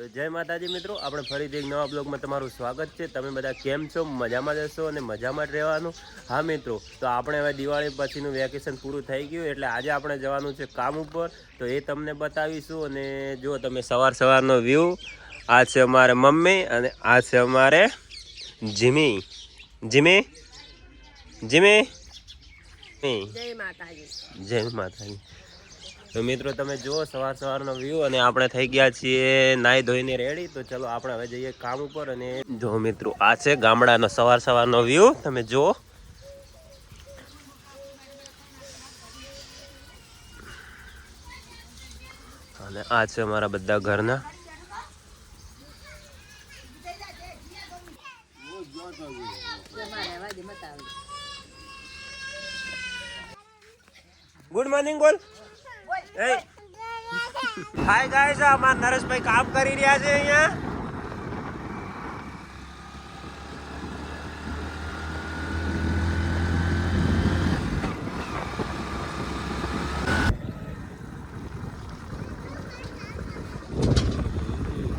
તો જય માતાજી મિત્રો આપણે ફરીથી એક નવા બ્લોગમાં તમારું સ્વાગત છે. તમે બધા કેમ છો? મજામાં જશો અને મજામાં જ રહેવાનું? હા મિત્રો તો આપણે હવે દિવાળી પછીનું વેકેશન પૂરું થઈ ગયું એટલે આજે આપણે જવાનું છે કામ ઉપર. તો એ તમને બતાવીશું અને જો તમે સવાર સવારનો વ્યૂ આ છે અમારે મમ્મી અને આ છે અમારે જીમી જીમી. જીમી? જીમી? જય માતાજી. જય માતાજી. તો મિત્રો તમે જુઓ, સવાર સવારનો વ્યૂ અને આપણે થઈ ગયા છીએ નાહી ધોઈને રેડી તો ચલો આપણે હવે જઈએ કામ ઉપર અને જો મિત્રો, આ છે ગામડાનો સવાર સવારનો વ્યૂ તમે જુઓ. અને આ છે અમારા બધા ઘરના. ગુડ મોર્નિંગ બોલ. હાય ગાઈસ અમારા નરેશભાઈ કામ કરી રહ્યા છે અહીંયા.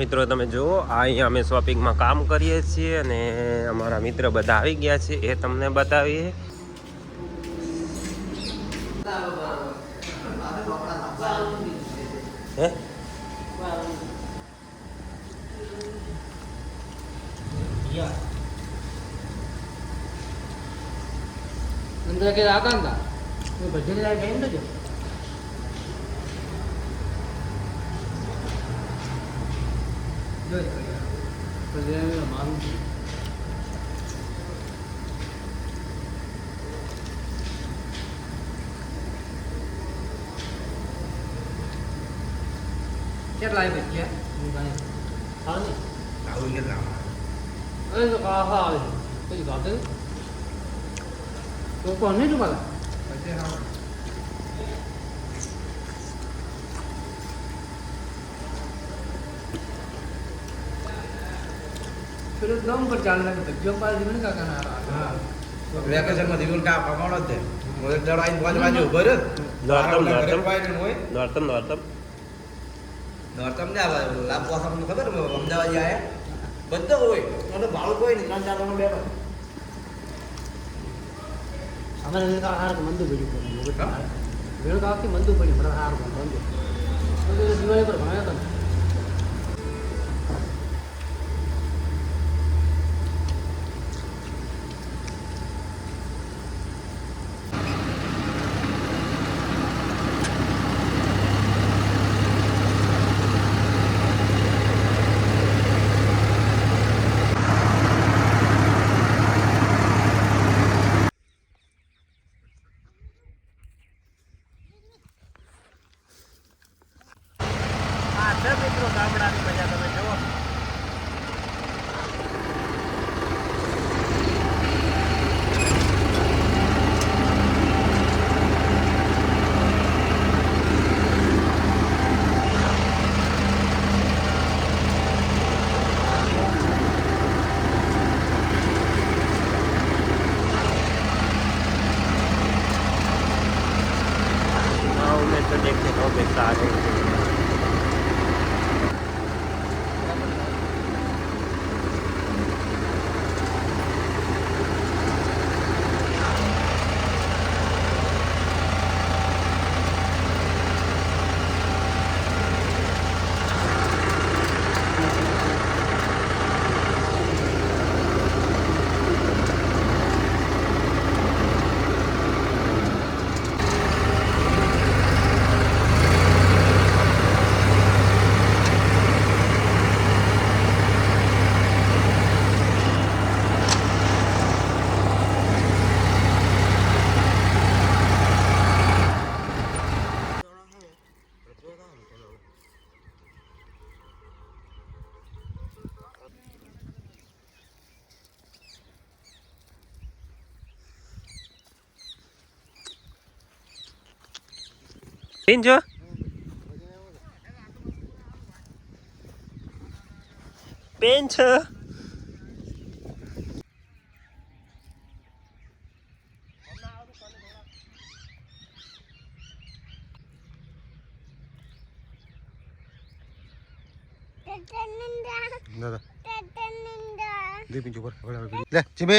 મિત્રો, તમે જુઓ આ અહીંયા અમે શોપિંગમાં કામ કરીએ છીએ અને અમારા મિત્ર બધા આવી ગયા છે, એ તમને બતાવીએ. હે? અંદર કે આકાંતા ભજન લાય ટાઈમ તો મારું કેટલા આવી ગયા હા નહીં અરે તો હા આવે. પછી ગાતે તો કોણ નહીં તમારા પેલો દમ પર ચાલે લાગે ધજ્જો પાડી મને કાકા ના વેકેશનમાં દીકરો કા પમાણો જ તે મોય દડ આઈને બાજુ બાજુ ઊભો રહ્યો. નોરતમ નોરતમ ને આવે લાભ તમને ખબર અમદાવાદ આવ્યા બધો હોય. અને બાળકો હોય નહીં ત્રણ ચાર જણો બેઠો. અમારે વેળકા હાર મંદુ પડ્યું વેળકા આખી મંદુ પડ્યું હાર મંદુ દિવાળી પર ભણાયો તો મિત્રો ગામડાની મજા તમે જુઓ. પિંજો પેન છે દાદા દે પિંચુ પર લે જીમે